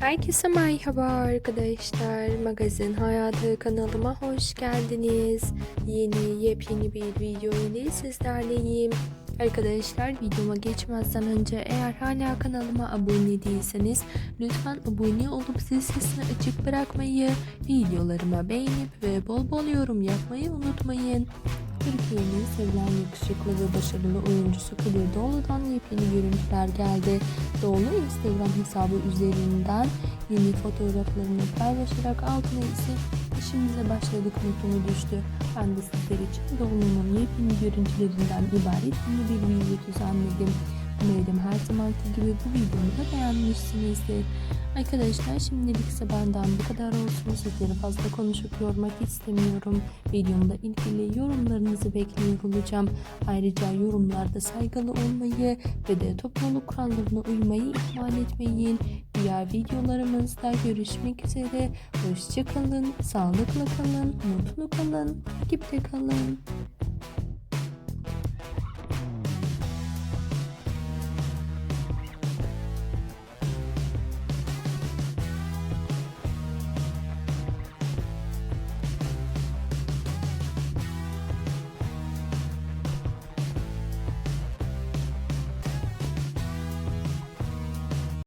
Herkese merhaba arkadaşlar. Magazin Hayatı kanalıma hoş geldiniz. Yeni yepyeni bir video ile sizlerleyim. Arkadaşlar videoma geçmezden önce eğer hala kanalıma abone değilseniz lütfen abone olup zil sesini açık bırakmayı, videolarıma beğenip ve bol bol yorum yapmayı unutmayın. Türkiye'nin sevilen yakışıklı ve başarılı oyuncusu Kadir Doğulu'dan yepyeni görüntüler geldi. Doğulu Instagram hesabı üzerinden yeni fotoğraflarını paylaşarak altına ise işimize başladık notunu düştü. Ben de sizler için Doğulu'nun yepyeni görüntülerinden ibaret yeni bir video düzenledim. Umarım her zamanki gibi bu videomu da beğenmişsinizdir. Arkadaşlar şimdilik ise benden bu kadar olsun. Sizleri fazla konuşup yormak istemiyorum. Videomda ilgili yorumlarınızı bekliyor olacağım. Ayrıca yorumlarda saygılı olmayı ve de topluluk kurallarına uymayı ihmal etmeyin. Diğer videolarımızda görüşmek üzere. Hoşçakalın, sağlıkla kalın, mutlu kalın, takipte kalın.